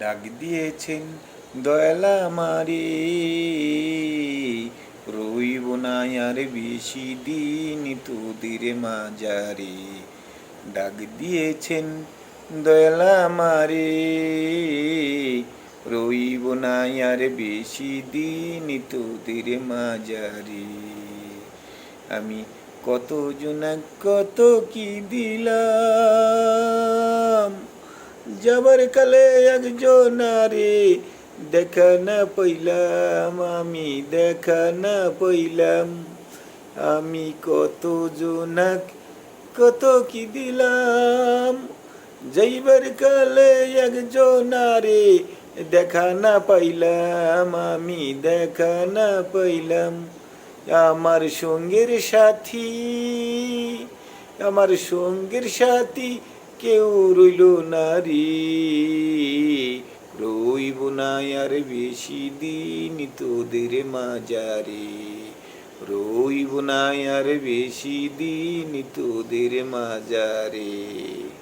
ডাক দিয়েছেন, দয়ালা মারে রইব না আর বেশি দিন তোদের মাজারে ডাক দিয়েছেন, দয়ালা মারে রইব না আর বেশি দিন তোদের মাজারে আমি কত কত কি দিলাম? যাবার কালে একজন রে দেখা না পইলাম আমি দেখা না পইলাম আমি কত জোনাক কত কি দিলাম যাইবার কালে একজন রে দেখা না পাইলাম আমি দেখা না পাইলাম আমার সঙ্গের সাথী আমার সঙ্গের সাথী কেউ রইল নারী। রইব না আর বেশি দিন তোদের মাজারে। রইব না আর বেশি দিন তোদের মাজারে।